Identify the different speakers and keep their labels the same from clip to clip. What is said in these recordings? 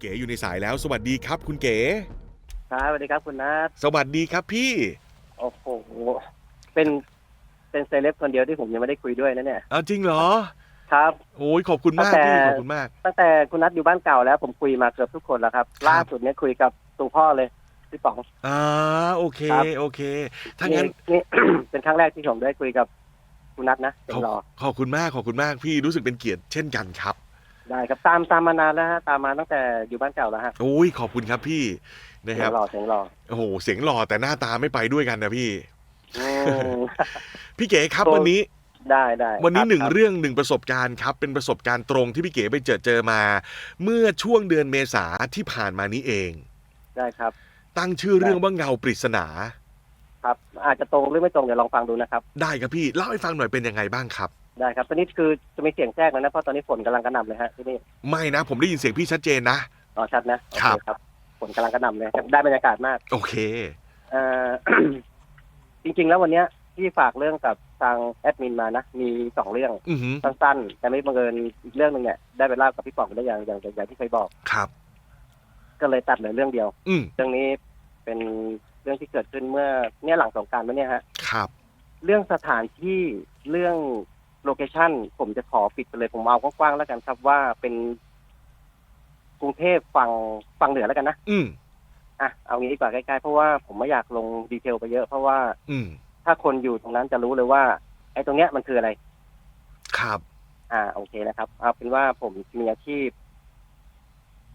Speaker 1: เก๋อยู่ในสายแล้ว สวัสดีครับ คุณเก๋
Speaker 2: ครับสวัสดีครับคุณนัท
Speaker 1: สวัสดีครับพี่
Speaker 2: โอ้โหเป็นเป็นเซเลบคนเดียวที่ผมยังไม่ได้คุยด้วยนะเนี่ย
Speaker 1: เอาจริงเหรอ
Speaker 2: ครับ
Speaker 1: โอ้ยขอบคุณมาก
Speaker 2: ตั้งแต่
Speaker 1: พี่ขอบคุณมาก
Speaker 2: ตั้งแต่คุณนัทอยู่บ้านเก่าแล้ว ผมคุยมาเกือบทุกคนแล้วครับ
Speaker 1: ครับ
Speaker 2: ล่าสุดเนี่ยคุยกับตู่พ่อเลยพี่ป๋อง
Speaker 1: อ่าโอเค
Speaker 2: ครับ
Speaker 1: โอเคถ้างั้น
Speaker 2: นี่เป็นครั้งแรกที่ผมได้คุยกับคุณนัทนะเสีย
Speaker 1: ขอบ
Speaker 2: งรอ
Speaker 1: ขอบคุณมากขอบคุณมากพี่รู้สึกเป็นเกียรติเช่นกันครับ
Speaker 2: ได้ครับตามตามมานานแล้วฮะตามมาตั้งแต่อยู่บ้านเก่าแล้วฮะ
Speaker 1: โอ้ยขอบคุณครับพี่นะ
Speaker 2: เสี
Speaker 1: ค
Speaker 2: ย
Speaker 1: รับ
Speaker 2: งรอเสียงรอ
Speaker 1: โอ้โหเสียงหล่อแต่หน้าตาไม่ไปด้วยกันนะพี่
Speaker 2: อืม
Speaker 1: พี่เก๋ครับ
Speaker 2: โอ้
Speaker 1: วันนี้
Speaker 2: ได้ได้
Speaker 1: วันนี้
Speaker 2: คบ
Speaker 1: หนึ่ง
Speaker 2: ครับ
Speaker 1: เรื่องหนึ่งประสบการณ์ครับ เป็นประสบการณ์ตรงที่พี่เก๋ไปเจอเจอมา เมื่อช่วงเดือนเมษาที่ผ่านมานี้เอง
Speaker 2: ได้ครับ
Speaker 1: ตั้งชื่อเรื่องว่าเงาปริศนา
Speaker 2: ครับ อาจจะตรงหรือไม่ตรงเดี๋ยวลองฟังดูนะครับ
Speaker 1: ได้ครับพี่เล่าให้ฟังหน่อยเป็นยังไงบ้างครับ
Speaker 2: ได้ครับตอนนี้คือจะมีเสียงแทรกแล้วนะเพราะตอนนี้ฝนกำลังกระหน่ำเลยฮะที่นี่
Speaker 1: ไม่นะ ผมได้ยินเสียงพี่ชัดเจนนะ
Speaker 2: อ๋อชัดนะโอ
Speaker 1: ครั
Speaker 2: เค
Speaker 1: บ
Speaker 2: ครับฝนกำลังกระหน่ำเลยครับได้บรรยากาศมาก
Speaker 1: โอเค
Speaker 2: เอ่อ จริง ๆ แล้ววันเนี้ยที่ฝากเรื่องกับทางแอดมินมานะมีสองเรื่อง
Speaker 1: อือหือ
Speaker 2: สั้นๆแต่ไม่บังเอิญอีกเรื่องหนึ่งเนี่ยได้ไปเล่ากับพี่ป๋องได้อย่างอย่างอย่างที่เคยบอก
Speaker 1: ครับ
Speaker 2: ก็เลยตัดเหลือเรื่องเดียว
Speaker 1: อืม
Speaker 2: เรื่องนี้เป็นเรื่องที่เกิดขึ้นเมื่อเนี่ยหลังสงกรารมาเนี่ยฮะ
Speaker 1: ครับ
Speaker 2: เรื่องสถานที่เรื่อง โลเคชั่นผมจะขอปิดไปเลยผมเอากว้างๆแล้วกันครับว่าเป็นกรุงเทพฝั่งฝั่งเหนือแล้วกันนะ
Speaker 1: อืม
Speaker 2: อะเอางี้ดีกว่าใกล้ๆเพราะว่าผมไม่อยากลงดีเทลไปเยอะ เพราะว่า
Speaker 1: อืม
Speaker 2: ถ้าคนอยู่ตรงนั้นจะรู้เลยว่า ไอ้ตรงเนี้ยมันคืออะไร
Speaker 1: ครับ
Speaker 2: อ่าโอเคนะครับเอาเป็นว่าผมมีอาชีพ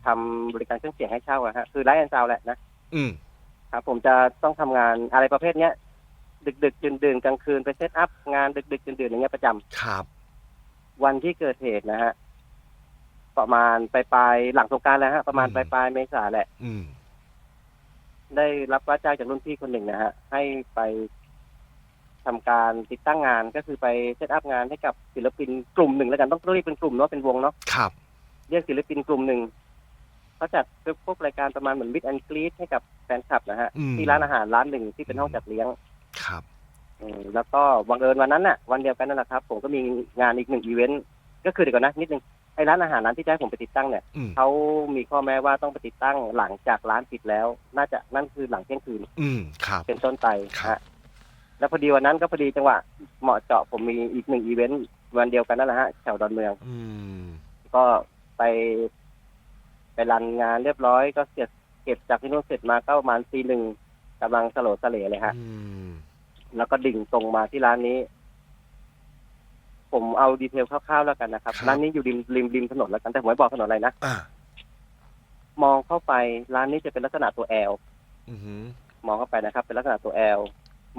Speaker 2: ทำบริการเครื่องเสียงให้เช่าอะฮะคือไลฟ์แอนซาวแหละนะ
Speaker 1: อืม
Speaker 2: ครับผมจะต้องทำงานอะไรประเภทเนี้ย ดึกดึกดื่นดื่นๆกลางคืนไปเซตอัพงานดึกดึกดื่นดื่นๆอย่างเงี้ยประจำ
Speaker 1: ครับ
Speaker 2: วันที่เกิดเหตุนะฮะประมาณปลายปลายๆหลังสงกรารแล้วฮะประมาณปลายปลายๆเมษาแหละ
Speaker 1: อืม
Speaker 2: ได้รับว่าจ้างจากรุ่นพี่คนหนึ่งนะฮะ ให้ไปทำการติดตั้งงานก็คือไปเซตอัพงานให้กับศิลปินกลุ่มหนึ่งแล้วกันต้องเรียกเป็นกลุ่มเนาะเป็นวงเนาะ
Speaker 1: ครับ
Speaker 2: เรียกศิลปินกลุ่มหนึ่งเขาจัดพวกรายการประมาณเหมือนมิดแอนกรีดให้กับแฟนคลับนะฮะ
Speaker 1: อืม
Speaker 2: ที่ร้านอาหารร้านหนึ่งที่เป็นห้องจัดเลี้ยง
Speaker 1: ครับ
Speaker 2: อืมแล้วก็บังเอิญวันนั้นน่ะ วันเดียวกันนั่นแหละครับ ผมก็มีงานอีกหนึ่งอีเวนต์ก็คือเดี๋ยวก่อนนะนิดนึงไอ้ร้านอาหารร้านที่จะให้ผมไปติดตั้งเนี่ย
Speaker 1: อืม
Speaker 2: เขามีข้อแม้ว่าต้องไปติดตั้งหลังจากร้านปิดแล้ว น่าจะนั่นคือหลังเที่ยงคืน
Speaker 1: อืมครับ
Speaker 2: เป็นต้นไป
Speaker 1: ครับ
Speaker 2: ฮะแล้วพอดีวันนั้นก็พอดีจังหวะเหมาะเจาะผมมีอีกหนึ่งอีเวนต์วันเดียวกันนั่นแหละฮะแถวดอนเมือง
Speaker 1: อืม
Speaker 2: ก็ไป ไปรันงานเรียบร้อย ก็เสร็จเก็บจากที่นู่นเสร็จมาก็ประมาณตีหนึ่งกำลังสโลดสะเลเลยฮะ
Speaker 1: อืม
Speaker 2: แล้วก็ดิ่งตรงมาที่ร้านนี้ ผมเอาดีเทลคร่าวๆแล้วกันนะครับ
Speaker 1: ครับ
Speaker 2: ร้านนี้อยู่ริมริมริมถนนแล้วกันแต่ผมไม่บอกถนนอะไรนะ
Speaker 1: อ่า
Speaker 2: มองเข้าไปร้านนี้จะเป็นลักษณะตัวแอล
Speaker 1: อือหือ
Speaker 2: มองเข้าไปนะครับ เป็นลักษณะตัวแอล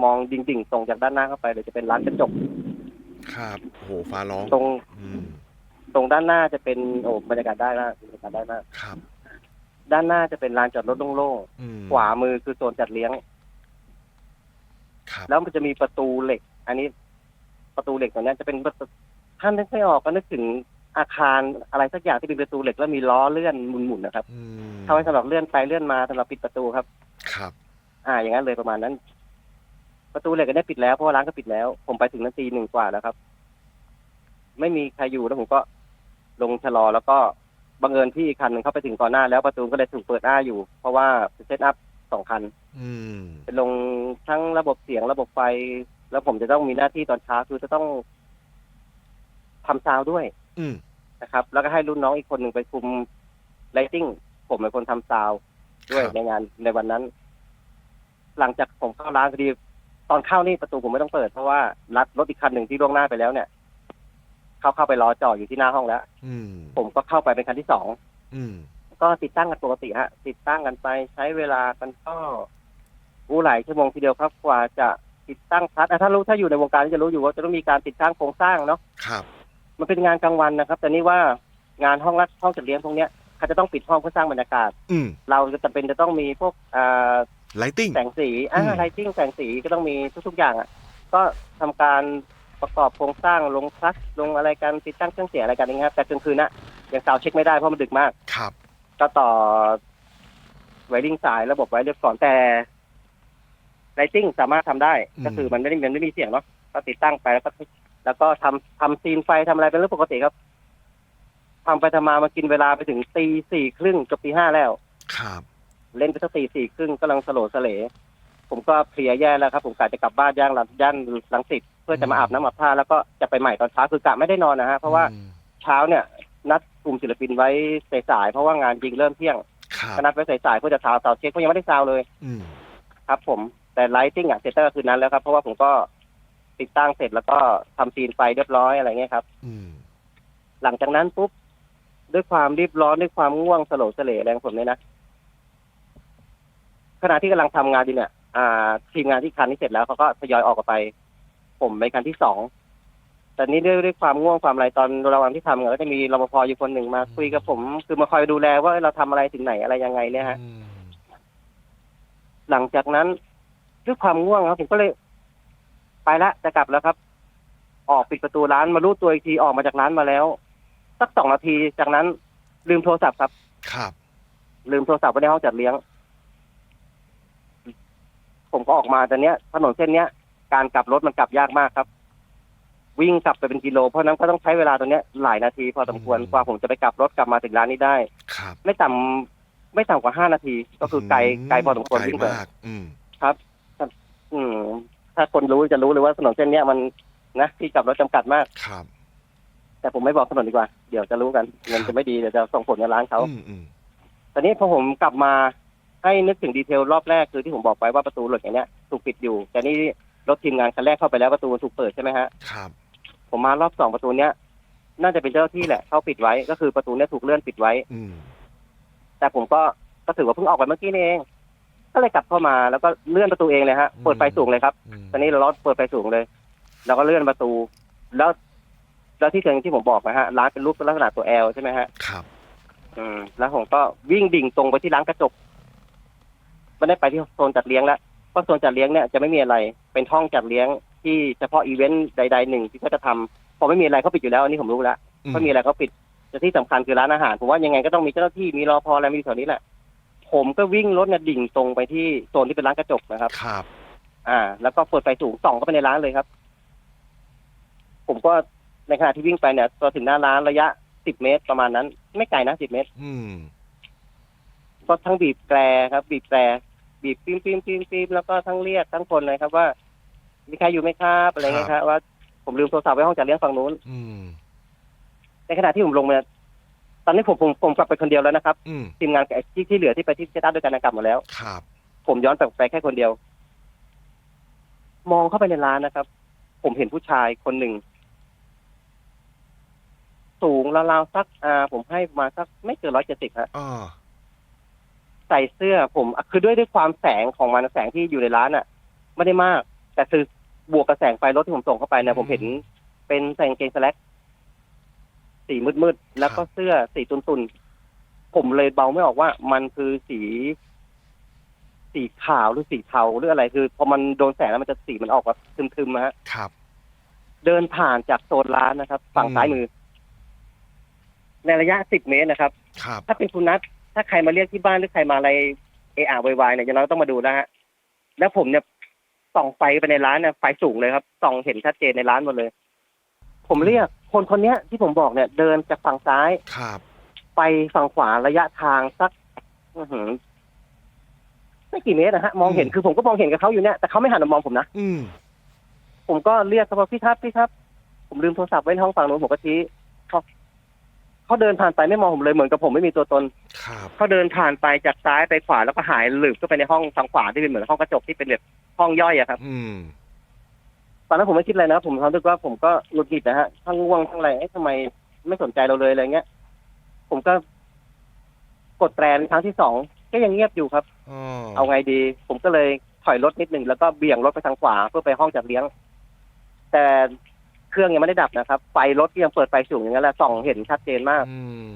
Speaker 2: มองดิ่งๆตรงจากด้านหน้าเข้าไปเลยจะเป็นร้านกระจก
Speaker 1: ครับโอ้โหฟ้าร้อง
Speaker 2: ตรง
Speaker 1: อืม
Speaker 2: ตรงด้านหน้าจะเป็นโอ้บรรยากาศได้มากบรรยากาศได้มาก
Speaker 1: ครับ
Speaker 2: ด้านหน้าจะเป็นลานจอดรถโล่ง
Speaker 1: อืม
Speaker 2: ๆขวามือคือโซนจัดเลี้ยง
Speaker 1: ครับ
Speaker 2: แล้วมันจะมีประตูเหล็ก อันนี้ประตูเหล็กตรงเนี้ยจะเป็นประตูท่านนึกไม่ออกก็นึกถึงอาคารอะไรสักอย่างที่เป็นประตูเหล็กแล้วมีล้อเลื่อนหมุนๆนะครับ
Speaker 1: อืม
Speaker 2: ทำไว้สำหรับเลื่อนไปเลื่อนมาสำหรับปิดประตูครับ
Speaker 1: ครับ
Speaker 2: อ่า อย่างนั้นเลยประมาณนั้น ประตูเหล็กก็ได้ปิดแล้วเพราะว่าร้านก็ปิดแล้ว ผมไปถึงนาทีหนึ่งกว่าแล้วครับ ไม่มีใครอยู่แล้วผมก็ลงชะลอแล้วก็บังเอิญพี่อีกคันหนึ่งเข้าไปถึงก่อนหน้าแล้วประตูก็เลยถูกเปิดอ้าอยู่ เพราะว่าเซตอัพ สองคัน
Speaker 1: อืม
Speaker 2: เป็นลงทั้งระบบเสียงระบบไฟ แล้วผมจะต้องมีหน้าที่ตอนเช้าคือจะต้องทำซาวด์ด้วย
Speaker 1: อืม
Speaker 2: นะครับ แล้วก็ให้รุ่นน้องอีกคนหนึ่งไปคุมไลติ้งผมเป็นคนทำซาวด์ด้วย
Speaker 1: ครับ
Speaker 2: ในงานในวันนั้น หลังจากผมเข้าร้านพอดี ตอนเข้านี่ประตูผมไม่ต้องเปิด เพราะว่ารัดรถอีกคันหนึ่งที่ล่วงหน้าไปแล้วเนี่ยเข้าเข้าไปรอจอดอยู่ที่หน้าห้องแล้ว
Speaker 1: อืม
Speaker 2: ผมก็เข้าไปเป็นคันที่สอง
Speaker 1: อืม
Speaker 2: ก็ติดตั้งกันปกติฮะ ติดตั้งกันไปใช้เวลากันก็อู้หลายชั่วโมงทีเดียวครับกว่าจะติดตั้งพัดอะถ้ารู้ถ้าอยู่ในวงการก็จะรู้อยู่ว่าจะต้องมีการติดตั้งโครงสร้างเนาะ
Speaker 1: ครับ
Speaker 2: มันเป็นงานกลางวันนะครับ แต่นี่ว่างานห้องรัดห้องจัดเลี้ยงพวกเนี้ยเขาจะต้องปิดห้องเพื่อสร้างบรรยากาศ
Speaker 1: อืม
Speaker 2: เราจะจำเป็นจะต้องมีพวกอ่า
Speaker 1: ไลติ้ง
Speaker 2: แสงสีอ่า
Speaker 1: อืม
Speaker 2: ไลติ้งแสงสีก็ต้องมีทุก ๆ อย่างอะ ก็ทำการประกอบโครงสร้างลงพลัสลงอะไรกันติดตั้งเครื่องเสียงอะไรกันอย่างเงี้ยครับแต่กลางคืนน่ะยังซาวด์เช็คไม่ได้เพราะมันดึกมาก
Speaker 1: ครับ
Speaker 2: ก็ต่อไวริงสายระบบไว้เรียบก่อนแต่ไลติ้งสามารถทำได้
Speaker 1: อืม
Speaker 2: ก็คือมันไม่ได้มันไม่มีเสียงเนาะก็ติดตั้งไปแล้วก็ แล้วก็ทำทำซีนไฟทำอะไรเป็นเรื่องปกติครับทำไปทำมามากินเวลาไปถึงตีสี่ครึ่งกับตีห้าแล้ว
Speaker 1: ครับ
Speaker 2: เล่นไปสักตีสี่ครึ่งกำลังสโลสเล ผมก็เพลียแย่แล้วครับ ผมกะจะกลับบ้านย่างรัย่านลังสิตเพื่อจะมาอาบน้ำอาบท่าแล้วก็จะไปใหม่ตอนเช้าคือกะไม่ได้นอนนะฮะเพราะว่า
Speaker 1: อืม
Speaker 2: เช้าเนี่ย นัดกลุ่มศิลปินไว้สายๆเพราะว่างานจริงเริ่มเที่ยง
Speaker 1: ครับ
Speaker 2: ก็นัดไว้สายๆเพื่อจะซาวซาวเช็คเพราะยังไม่ได้ซาวเลย
Speaker 1: อืม
Speaker 2: ครับผมแต่ไลติ้งอะเซตเตอร์คืนนั้นแล้วครับ เพราะว่าผมก็ติดตั้งเสร็จแล้วก็ทำซีนไฟเรียบร้อยอะไรเงี้ยครับ
Speaker 1: อืม
Speaker 2: หลังจากนั้นปุ๊บด้วยความรีบร้อนด้วยความง่วงสโลสเลแรงผมเนี่ยนะขณะที่กำลังทำงานอยู่เนี่ย อ่า ทีมงานที่คันที่เสร็จแล้วเขาก็ทยอยออกกันไป ผมไปคันที่สอง แต่นี้ด้วยด้วยความง่วงความอะไรตอนระหว่างที่ทำเนี่ยก็จะมีรปภอยู่คนหนึ่งมาคุยกับผม คือมาคอยดูแลว่าเราทำอะไรถึงไหนอะไรยังไงเนี่ยฮะ
Speaker 1: อืม
Speaker 2: หลังจากนั้นด้วยความง่วงครับ ผมก็เลย ไปละจะกลับแล้วครับ ออกปิดประตูร้านมารู้ตัวอีกทีออกมาจากร้านมาแล้ว สักสองนาทีจากนั้น ลืมโทรศัพท์ครับ
Speaker 1: ครับ
Speaker 2: ลืมโทรศัพท์ไว้ในห้องจัดเลี้ยง ผมก็ออกมาตอนเนี้ยถนนเส้นเนี้ย การกลับรถมันกลับยากมากครับ วิ่งกลับไปเป็นกิโล เพราะฉะนั้นก็ต้องใช้เวลาตรงเนี้ยหลายนาทีพอสมควร
Speaker 1: อืม
Speaker 2: กว่าผมจะไปกลับรถกลับมาถึงร้านนี้ได้
Speaker 1: ครับ
Speaker 2: ไม่ต่ำไม่ต่ำกว่าห้านาที ก็คือไกลไกลพอสมควร
Speaker 1: ไกล
Speaker 2: วิ่งไป
Speaker 1: มาก อืม
Speaker 2: ครับอืม ถ้าคนรู้จะรู้เลยว่าถนนเส้นเนี้ยมันนะที่กลับรถจำกัดมาก
Speaker 1: ครับ
Speaker 2: แต่ผมไม่บอกถนนดีกว่า เดี๋ยวจะรู้กันเงินจะไม่ดีเดี๋ยวจะส่งผลกับร้านเขา
Speaker 1: อืมอืม
Speaker 2: ตอนนี้พอผมกลับมาให้นึกถึงดีเทลรอบแรกคือที่ผมบอกไปว่าประตูหลุดอย่างเนี้ยถูกปิดอยู่ แต่นี่รถทีมงานคันแรกเข้าไปแล้วประตูมันถูกเปิดใช่ไหมฮะ
Speaker 1: ครับ
Speaker 2: ผมมารอบสองประตูเนี้ย น่าจะเป็นเจ้าหน้าที่แหละเขาปิดไว้ก็คือประตูเนี้ยถูกเลื่อนปิดไว้
Speaker 1: อืม
Speaker 2: แต่ผมก็ก็ถือว่าเพิ่งออกไปเมื่อกี้นี่เอง ก็เลยกลับเข้ามาแล้วก็เลื่อนประตูเองเลยฮะเปิดไฟสูงเลยครับ
Speaker 1: อืม
Speaker 2: ตอนนี้เราล็อตเปิดไฟสูงเลย แล้วก็เลื่อนประตู แล้ว แล้วที่เชิงที่ผมบอกนะฮะร้านเป็นรูปลักษณะตัวแอลใช่ไหมฮะ
Speaker 1: ครับ
Speaker 2: อืมแล้วผมก็วิ่งดิ่งตรงไปที่ร้านกระจกไม่ได้ไปที่โซนจัดเลี้ยงแล้วเพราะโซนจัดเลี้ยงเนี่ยจะไม่มีอะไรเป็นห้องจัดเลี้ยง ที่เฉพาะอีเวนต์ใดๆหนึ่งที่เขาจะทำพอไม่มีอะไรเขาปิดอยู่แล้วอันนี้ผมรู้แล้ว
Speaker 1: อืม
Speaker 2: ไม่มีอะไรเขาปิดแต่ที่สำคัญคือร้านอาหารผมว่ายังไงก็ต้องมีเจ้าหน้าที่มีรอพออะไรมีอยู่แถวนี้แหละ ผมก็วิ่งรถเนี่ยดิ่งตรงไปที่โซนที่เป็นร้านกระจกนะครับ
Speaker 1: ครับ
Speaker 2: อ่า แล้วก็เปิดไฟสูงส่องเข้าไปในร้านเลยครับ ผมก็ในขณะที่วิ่งไปเนี่ยพอถึงหน้าร้านระยะสิบเมตรประมาณนั้น ไม่ไกลนะสิบเมตร
Speaker 1: อืม
Speaker 2: ก็ทั้งบีบแตรครับ บีบแตรบีบปิ๊มปิ๊มปิ๊มปิ๊มแล้วก็ทั้งเรียกทั้งคนเลยครับว่า มีใครอยู่ไหมครับอะไรเงี้ยครับว่าผมลืมโทรศัพท์ไว้ห้องจัดเลี้ยงฝั่งนู้น
Speaker 1: อืม
Speaker 2: ในขณะที่ผมลงมาตอนนี้ผมผมผมกลับไปคนเดียวแล้วนะครับ
Speaker 1: อืม
Speaker 2: ทีมงานกับที่ที่เหลือที่ไปที่เซตัสด้วยกันนะกลับหมดแล้ว
Speaker 1: ครับ
Speaker 2: ผมย้อนกลับไปแค่คนเดียว มองเข้าไปในร้านนะครับ ผมเห็นผู้ชายคนหนึ่ง สูงราวๆสักอ่าผมให้มาสักไม่เกินร้อยเจ็ดสิบฮะ
Speaker 1: อ่า
Speaker 2: ใส่เสื้อผมคือด้วยด้วยความแสงของมันแสงที่อยู่ในร้านอะ ไม่ได้มาก แต่คือบวกกับแสงไฟรถที่ผมส่งเข้าไปเนี่ยผมเห็นเป็นใส่กางเกงสแลกสีมืดๆแล้วก็เสื้อสีตุนๆผมเลยเบาไม่ออกว่า มันคือสี สีขาวหรือสีเทาหรืออะไรคือพอมันโดนแสงแล้วมันจะสีมันออกแบบทึมๆนะฮะ
Speaker 1: ครับ
Speaker 2: เดินผ่านจากโซนร้านนะครับ ฝั่ง
Speaker 1: อืม
Speaker 2: ซ้ายมือ ในระยะสิบเมตรนะครับ
Speaker 1: ครับ
Speaker 2: ถ้าเป็นคุณนัทถ้าใครมาเรียกที่บ้านหรือใครมาอะไรเออาวายเนี่ยอย่างน้อยต้องมาดูนะฮะแล้วผมเนี่ย ส่องไฟไปในร้านเนี่ยไฟสูงเลยครับส่องเห็นชัดเจนในร้านหมดเลย ผมเรียกคนคนเนี้ยที่ผมบอกเนี่ย เดินจากฝั่งซ้าย
Speaker 1: ครับ
Speaker 2: ไปฝั่งขวาระยะทางสักอื้อหือไม่กี่เมตรนะฮะมองเห็น
Speaker 1: อืม
Speaker 2: คือผมก็มองเห็นกับเขาอยู่เนี่ยแต่เขาไม่หันมามองผมนะ
Speaker 1: อืม
Speaker 2: ผมก็เรียกเขาบอกพี่ครับพี่ครับ ผมลืมโทรศัพท์ไว้ในห้องฝั่งนู้นผมก็ชี้เขา เขาเดินผ่านไปไม่มองผมเลยเหมือนกับผมไม่มีตัวตน
Speaker 1: ครับ
Speaker 2: เขาเดินผ่านไปจากซ้ายไปขวาแล้วก็หายหลืบเข้าไปในห้องทางขวาที่เป็นเหมือนห้องกระจกที่เป็นแบบห้องย่อยอะครับ
Speaker 1: อืม
Speaker 2: ตอนนั้นผมไม่คิดอะไรนะผมรู้สึกว่าผมก็หงุดหงิดนะฮะทั้งง่วงทั้งอะไรเอ๊ะทำไมไม่สนใจเราเลยอะไรเงี้ย ผมก็ กดแตรเป็นครั้งที่สองก็ยังเงียบอยู่ครับ
Speaker 1: อ๋อ
Speaker 2: เอาไงดี ผมก็เลยถอยรถนิดหนึ่งแล้วก็เบี่ยงรถไปทางขวาเพื่อไปห้องจัดเลี้ยง แต่ เครื่องยังไม่ได้ดับนะครับ ไฟรถก็ยังเปิดไฟสูงอย่างนั้นแหละส่องเห็นชัดเจนมาก
Speaker 1: อืม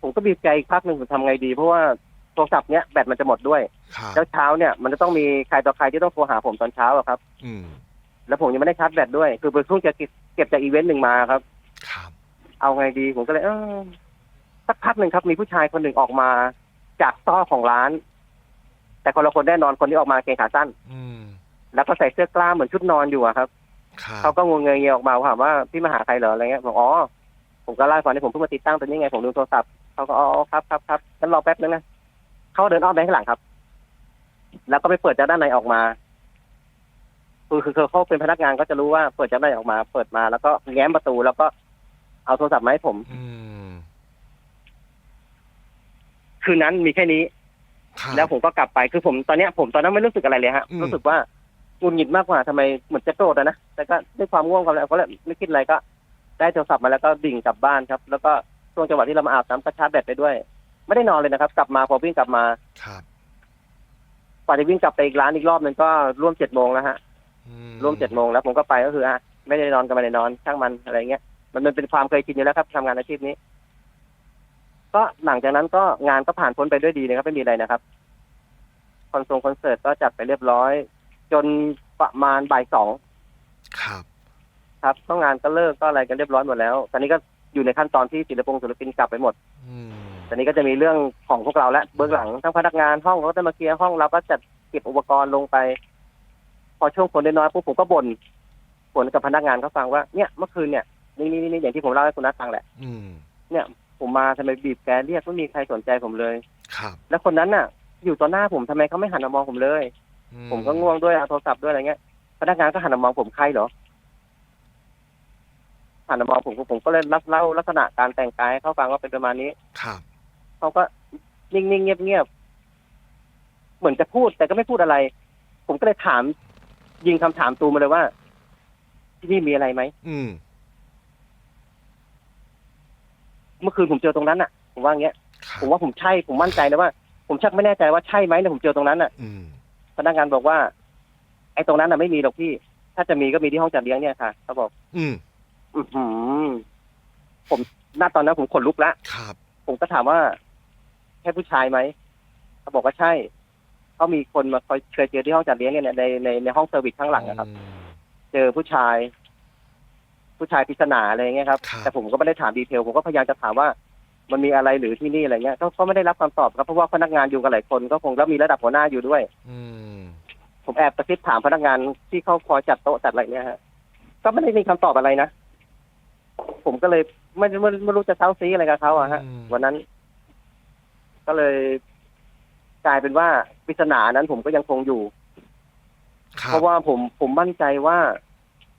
Speaker 2: ผมก็บีบใจอีกพักหนึ่งผมทำไงดี เพราะว่าโทรศัพท์เนี้ยแบตมันจะหมดด้วย
Speaker 1: ครับ
Speaker 2: แล้วเช้าเนี่ยมันจะต้องมีใครต่อใครที่ต้องโทรหาผมตอนเช้าอะครับ
Speaker 1: อืม
Speaker 2: แล้วผมยังไม่ได้ชาร์จแบตด้วย คือเพิ่งจะเก็บเก็บจากอีเวนต์หนึ่งมาครับ
Speaker 1: ครับ
Speaker 2: เอาไงดี ผมก็เลยเออสักพักหนึ่งครับ มีผู้ชายคนหนึ่งออกมา จากซอกของร้าน แต่คนละคนแน่นอนคนที่ออกมาเกงขาสั้น
Speaker 1: อืม
Speaker 2: แล้วก็ใส่เสื้อกล้ามเหมือนชุดนอนอยู่อะครับ
Speaker 1: ครับ
Speaker 2: เขาก็งงเงยๆออกมาถามว่าพี่มาหาใครเหรออะไรเงี้ยบอกอ๋อผมก็เล่าให้ฟังที่ผมเพิ่งมาติดตั้งตัวนี้ไงผมดูโทรศัพท์เขาก็อ๋อครับครับครับงั้นรอแป๊บนึงนะเขาเดินอ้อมไปข้างหลังครับ แล้วก็ไปเปิดจากด้านในออกมาคือคือคือเขาเป็นพนักงานก็จะรู้ว่าเปิดจากด้านในออกมา เปิดมาแล้วก็แง้มประตูแล้วก็เอาโทรศัพท์มาให้ผม
Speaker 1: อืม
Speaker 2: คืนนั้นมีแค่นี้
Speaker 1: ครับ
Speaker 2: แล้วผมก็กลับไปคือผมตอนเนี้ยผมตอนนั้นไม่รู้สึกอะไรเลยฮะ
Speaker 1: อืม
Speaker 2: รู้สึกว่า หงุนหงิดมากกว่าทำไมเหมือนจะโกรธอะนะแต่ก็ด้วยความง่วงความอะไรก็เลยไม่คิดอะไรก็ ได้โทรศัพท์มาแล้วก็ดิ่งกลับบ้านครับ แล้วก็ช่วงจังหวะที่เรามาอาบน้ำก็ชาร์จแบตไปด้วย ไม่ได้นอนเลยนะครับ กลับมาพอวิ่งกลับมา
Speaker 1: ครับ
Speaker 2: กว่าจะวิ่งกลับไปอีกร้านอีกรอบหนึงก็ร่วมเจ็ดโมงแล้วฮะ
Speaker 1: อื
Speaker 2: ร่วมเจ็ดโมงแล้วผมก็ไปก็คืออะไม่ได้นอนก็ไม่ได้นอนช่างมันอะไรเงี้ยมันมันเป็นความเคยชินอยู่แล้วครับทำงานอาชีพนี้ ก็หลังจากนั้นก็งานก็ผ่านพ้นไปด้วยดีนะครับไม่มีอะไรนะครับคอนเสิร์ตคอนเสิร์ตก็จัดไปเรียบร้อย จนประมาณบ่ายสอง
Speaker 1: ครับ
Speaker 2: ครับก็งานก็เลิกก็อะไรกันเรียบร้อยหมดแล้ว ตอนนี้ก็อยู่ในขั้นตอนที่ศิลปงศิลปินกลับไปหมด
Speaker 1: อืม
Speaker 2: ตอนนี้ก็จะมีเรื่องของพวกเราและเบื้องหลังทั้งพนักงานห้องเขาจะมาเคลียร์ห้องเราก็จัดเก็บอุปกรณ์ลงไป พอช่วงฝนน้อยๆปุ๊บผมก็บ่นบ่นกับพนักงานเขาฟังว่าเนี่ยเมื่อคืนเนี่ยนี่นี่นี่อย่างที่ผมเล่าให้คุณนัทฟังแหละ
Speaker 1: อืม
Speaker 2: เนี่ย ผมมาทำไมบีบแกเรียกไม่มีใครสนใจผมเลย
Speaker 1: ครับ
Speaker 2: แล้วคนนั้นน่ะ อยู่ต่อหน้าผมทำไมเขาไม่หันมามองผมเลย
Speaker 1: อื
Speaker 2: ผมก็ง่วงด้วยเอาโทรศัพท์ด้วยอะไรเงี้ยพนักงานก็หันมามองผมใครเหรอหันมามองผมผมก็เลยรับเล่าลักษณะการแต่งกายให้เขาฟังว่าเป็นประมาณนี้
Speaker 1: ครับ
Speaker 2: เขาก็นิ่งๆเงียบๆเหมือนจะพูดแต่ก็ไม่พูดอะไร ผมก็เลยถาม ยิงคำถามตูมมาเลยว่า ที่นี่มีอะไรไหม
Speaker 1: อืม
Speaker 2: เมื่อคืนผมเจอตรงนั้นอะ ผมว่าอย่างเงี้ย
Speaker 1: ครับ
Speaker 2: ผมว่าผมใช่ผมมั่นใจเลยว่า ผมชักไม่แน่ใจว่าใช่ไหมเนี่ยผมเจอตรงนั้นอะ
Speaker 1: อืม
Speaker 2: พนักงานบอกว่า ไอ้ตรงนั้นอะไม่มีหรอกพี่ ถ้าจะมีก็มีที่ห้องจัดเลี้ยงเนี่ยค่ะเขาบอก
Speaker 1: อืม
Speaker 2: อือหือ ผมณตอนนั้นผมขนลุกละ
Speaker 1: ครับ
Speaker 2: ผมก็ถามว่าใช่ผู้ชายไหมเขาบอกว่าใช่เขามีคนมาคอยเคยเจอที่ห้องจัดเลี้ยงเนี่ยในในในห้องเซอร์วิสข้างหลังนะครับ
Speaker 1: อืม
Speaker 2: เจอผู้ชาย ผู้ชายปริศนาอะไรเงี้ยครับ
Speaker 1: ครับ
Speaker 2: แต่ผมก็ไม่ได้ถามดีเทลผมก็พยายามจะถามว่า มันมีอะไรหรือที่นี่อะไรเงี้ยก็ก็ไม่ได้รับคำตอบครับเพราะว่าพนักงานอยู่กันหลายคนก็คงแล้วมีระดับหัวหน้าอยู่ด้วย
Speaker 1: อืม
Speaker 2: ผมแอบกระซิบถามพนักงานที่เขาคอยจัดโต๊ะจัดอะไรเนี่ยฮะก็ไม่ได้มีคำตอบอะไรนะ ผมก็เลยไม่ไม่ไม่รู้จะเซ้าซีอะไรกับเขาอะฮะวันนั้น ก็เลยกลายเป็นว่าปริศนานั้นผมก็ยังคงอยู่
Speaker 1: ครั
Speaker 2: เพ
Speaker 1: บ
Speaker 2: ราะว่าผมผมมั่นใจว่า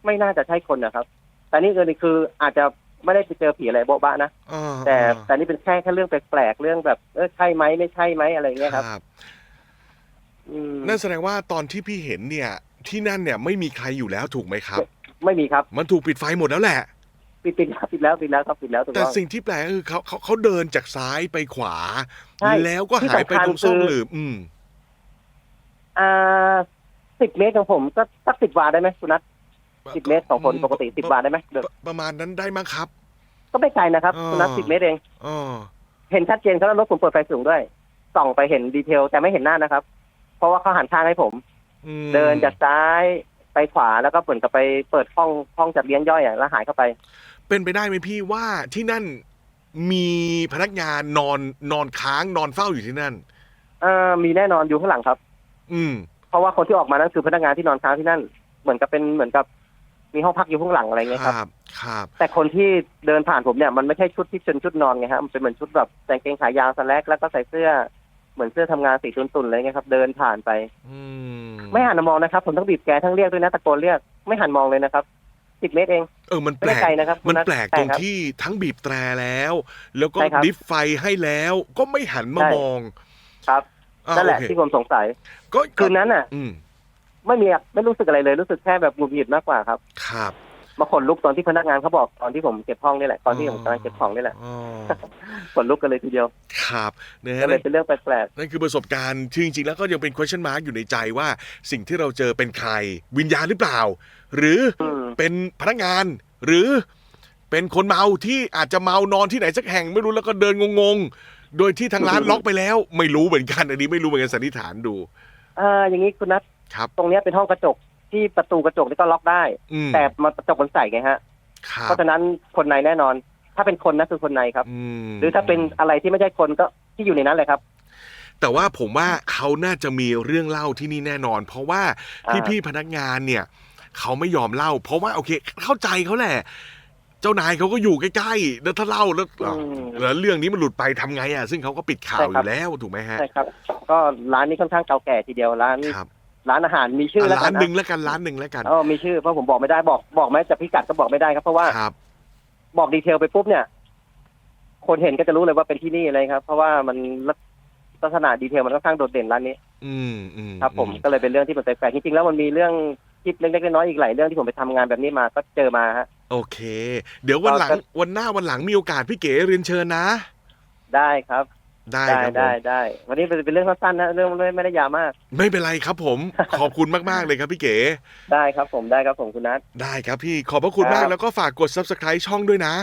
Speaker 2: ไม่น่าจะใช่คนนะครับ แต่นี่เออนี่คืออาจจะ ไม่ได้ไปเจอผีอะไรโบ๊ะบะนะ
Speaker 1: อ่า
Speaker 2: แต่
Speaker 1: อ่า
Speaker 2: แต่นี่เป็นแค่แค่เรื่องแปลกๆเรื่องแบบเออใช่ไหมไม่ใช่ไหมอะไรเงี้ยครับ
Speaker 1: ครับ
Speaker 2: อืม
Speaker 1: นั่นแสดงว่าตอนที่พี่เห็นเนี่ย ที่นั่นเนี่ยไม่มีใครอยู่แล้วถูกไหมครับ
Speaker 2: ไม่มีครับ
Speaker 1: มันถูกปิดไฟหมดแล้วแหละ
Speaker 2: ปิดปิดแล้วปิดแล้วปิดแล้วครับปิดแล้วถูก
Speaker 1: แต่
Speaker 2: ต้อง
Speaker 1: สิ่งที่แปลกก็คือเขาเขาเขาเดินจากซ้ายไปขวา
Speaker 2: ใช่
Speaker 1: แล้วก็หายไปตรง
Speaker 2: ที่สำคัญ
Speaker 1: ซ่อง
Speaker 2: คือ
Speaker 1: หลืบอืม
Speaker 2: อ่าสิบเมตรของผมก็สักสิบวาได้ไหมคุณนัท สิบเมตรสองคนปกติสิบวาได้ไหมเดี๋ยว
Speaker 1: ประประมาณนั้นได้มั้งครับ
Speaker 2: ก็ไม่ไกลนะครับ
Speaker 1: อ๋อ
Speaker 2: คุณนัทสิบเมตรเอง
Speaker 1: อ๋อ
Speaker 2: เห็นชัดเจนครับว่ารถผมเปิดไฟสูงด้วย ส่องไปเห็นดีเทลแต่ไม่เห็นหน้านะครับ เพราะว่าเขาหันข้างให้ผม
Speaker 1: อืม
Speaker 2: เดินจากซ้ายไปขวาแล้วก็เหมือนกับไปเปิดห้องห้องจัดเลี้ยงย่อยอะแล้วหายเข้าไป
Speaker 1: เป็นไปได้ไหมพี่ว่าที่นั่นมีพนักงานนอนนอนค้างนอนเฝ้าอยู่ที่นั่น
Speaker 2: เอ่อมีแน่นอนอยู่ข้างหลังครับ
Speaker 1: อืม
Speaker 2: เพราะว่าคนที่ออกมานั่นคือพนักงานที่นอนค้างที่นั่น เหมือนกับเป็นเหมือนกับ มีห้องพักอยู่ข้างหลังอะไรเงี้ย
Speaker 1: ค
Speaker 2: ครับ
Speaker 1: รับ ครับ
Speaker 2: แต่คนที่เดินผ่านผมเนี่ยมันไม่ใช่ชุดที่เป็นชุดนอนไงฮะมันเป็นเหมือนชุดแบบแต่งเกงขายาวสแลกแล้วก็ใส่เสื้อเหมือนเสื้อทำงานสีตุนๆอะไรเงี้ยครับ เดินผ่านไป
Speaker 1: อืม
Speaker 2: ไม่หันมามองนะครับ ผมต้องบีบแกทั้งเรียกด้วยนะตะโกนเรียกไม่หันมองเลยนะครับสิบเมตรเอง
Speaker 1: เออมัน
Speaker 2: ไม่
Speaker 1: แปล
Speaker 2: ได้
Speaker 1: ก
Speaker 2: ไกลนะครับ
Speaker 1: มัน
Speaker 2: คุณนัท
Speaker 1: แปลกตรง
Speaker 2: ใช่ครับ
Speaker 1: ที่ทั้งบีบแตรแล้ว แล้วก็
Speaker 2: ใช่ครับ
Speaker 1: ดิฟไฟให้แล้วก็ไม่หันมา
Speaker 2: ใช่
Speaker 1: มอง
Speaker 2: ครับ
Speaker 1: อ่า
Speaker 2: นั่นแหละ
Speaker 1: โอเค
Speaker 2: ที่ผมสงสัย
Speaker 1: ก็
Speaker 2: คืนนั้นน่ะ
Speaker 1: อืม
Speaker 2: ไม่มีไม่รู้สึกอะไรเลยรู้สึกแค่แบบหงุดหงิดมากกว่าครับ
Speaker 1: ครับ
Speaker 2: มาขนลุกตอนที่พนักงานเขาบอกตอนที่ผมเก็บห้องนี่แหละตอนที่ผมกำลังเก็บของนี่แหละ
Speaker 1: อ๋อ
Speaker 2: ขนลุกกันเลยทีเดียว
Speaker 1: ครับนะฮะ
Speaker 2: ก็เลยเป็นเรื่องแปลก
Speaker 1: นั่นคือประสบการณ์ที่จริงๆแล้วก็ยังเป็น question mark อยู่ในใจว่าสิ่งที่เราเจอเป็นใคร วิญญาณหรือเปล่า หรือ
Speaker 2: ๆอืม
Speaker 1: เป็นพนักงาน หรือเป็นคนเมาที่อาจจะเมานอนที่ไหนสักแห่งไม่รู้แล้วก็เดินงงๆ โดยที่ทางร้านล็อกไปแล้ว ไม่รู้เหมือนกัน อันนี้ไม่รู้เหมือนกันสันนิษฐานดู
Speaker 2: อ่าอย่างนี้คุณนัท
Speaker 1: ครับ
Speaker 2: ตรงเนี้ยเป็นห้องกระจกที่ประตูกระจกนี่ก็ล็อกได้
Speaker 1: อืม
Speaker 2: แต่มันกระจกมันใส่ไงฮะ
Speaker 1: ครั
Speaker 2: เพ
Speaker 1: บ
Speaker 2: ราะฉะนั้นคนในแน่นอน ถ้าเป็นคนนะคือคนในครับ
Speaker 1: อืม
Speaker 2: หรือถ้าเป็นอะไรที่ไม่ใช่คนก็ที่อยู่ในนั้นเลยครับ
Speaker 1: แต่ว่าผมว่าเขาน่าจะมีเรื่องเล่าที่นี่แน่นอน เพราะว่า
Speaker 2: อ่า
Speaker 1: พี่ๆพนักงานเนี่ยเขาไม่ยอมเล่า เพราะว่าโอเค เข้าใจเขาแหละ เจ้านายเขาก็อยู่ใกล้ๆแล้วถ้าเล่าแล้ว
Speaker 2: อืม
Speaker 1: แล้วเรื่องนี้มันหลุดไปทำไงอะซึ่งเขาก็ปิดข่าว
Speaker 2: ใช่
Speaker 1: อ
Speaker 2: ครับ
Speaker 1: ยู่แล้วถูกไหมฮะ
Speaker 2: ใช่ครับ ก็ร้านนี้ค่อนข้างเก่าแก่ทีเดียวร้าน
Speaker 1: ครับ
Speaker 2: ร้านอาหารมีชื่อ
Speaker 1: อะ
Speaker 2: แล้วกั
Speaker 1: ร้านนหนึ่ง
Speaker 2: นะ
Speaker 1: แล้วกันร้านหนึ่งแล้วกัน
Speaker 2: เออมีชื่อเพราะผมบอกไม่ได้บอกบอกไหมจะพิกัดก็บอกไม่ได้ครับเพราะว่า
Speaker 1: ครับ
Speaker 2: บอกดีเทลไปปุ๊บเนี่ย คนเห็นก็จะรู้เลยว่าเป็นที่นี่เลยครับ เพราะว่ามันลักษณะดีเทลมันค่อนข้างโดดเด่นร้านนี้
Speaker 1: อืมอืม
Speaker 2: ครับ ผม
Speaker 1: อื
Speaker 2: ก็เลยเป็นเรื่องที่มันแปลกๆจริงๆแล้วมันมีเรื่องคิดเล็กๆน้อยๆอีกหลายเรื่องที่ผมไปทำงานแบบนี้มาก็เจอมาฮะ
Speaker 1: โอเค เดี๋ยววันหลัง
Speaker 2: ก็
Speaker 1: วันหน้าวันหลังมีโอกาสพี่เก๋เรียนเชิญนะ
Speaker 2: ได้ครับ
Speaker 1: ได้
Speaker 2: ได้
Speaker 1: ครับผ
Speaker 2: ได้
Speaker 1: ม
Speaker 2: ได้ วันนี้เป็นเป็นเรื่องสั้นๆนะเรื่องไม่ไม่ได้ยาวมาก
Speaker 1: ไม่เป็นไรครับผม ขอบคุณมาก ๆ เลยครับพี่เก๋
Speaker 2: ได้ครับผมได้ครับผมคุณนัท
Speaker 1: ได้ครับพี่ ขอบพระคุณ
Speaker 2: ครับ
Speaker 1: มากแล้วก็ฝากกด subscribe ช่องด้วยนะ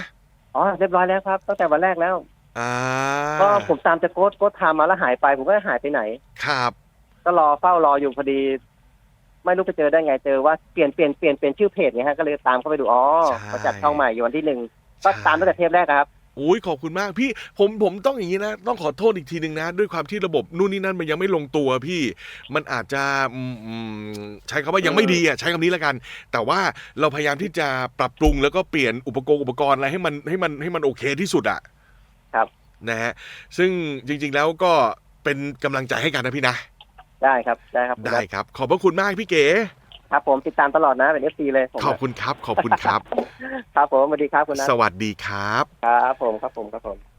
Speaker 2: อ๋อเรียบร้อยแล้วครับตั้งแต่วันแรกแล้ว
Speaker 1: อ่า
Speaker 2: ก็ผมตามจะโค้ดโค้ดทำมาแล้วหายไปผมก็หายไปไหน
Speaker 1: ครับ
Speaker 2: ก็รอเฝ้ารออยู่พอดี ไม่รู้ไปเจอได้ไงเจอว่าเปลี่ยนเปลี่ยนเปลี่ยนเปลี่ยนชื่อเพจไงฮะก็เลยตามเข้าไปดูอ๋อเขาจัดช่องใหม่อยู่วันที่หนึ่งก็ตามตั้งแต่เทปแรกอะครับ
Speaker 1: อุ้ยขอบคุณมากพี่ผมผมต้องอย่างนี้นะ ต้องขอโทษอีกทีหนึ่งนะ ด้วยความที่ระบบนู่นนี่นั่นมันยังไม่ลงตัวพี่ มันอาจจะอืมอืมใช้คำว่ายังไม่ดีอะใช้คำนี้แล้วกัน แต่ว่าเราพยายามที่จะปรับปรุงแล้วก็เปลี่ยนอุปกรณ์อุปกรณ์อะไรให้มันให้มันให้มันโอเคที่สุดอะ
Speaker 2: ครับ
Speaker 1: นะฮะซึ่งจริง ๆแล้วก็เป็นกำลังใจให้กันนะพี่นะ
Speaker 2: ได้ครับได้ครับคุณ
Speaker 1: ได้
Speaker 2: นัท
Speaker 1: ครับ ขอบพระคุณมากพี่เก๋
Speaker 2: ครับผมติดตามตลอดนะเป็นเอฟซีเลยผม
Speaker 1: ขอบคุณครับ ขอบคุณครับ
Speaker 2: ครับผมสวัสดีครับคุณนัท
Speaker 1: สวัสดีครับ
Speaker 2: ครับผมครับผมครับผม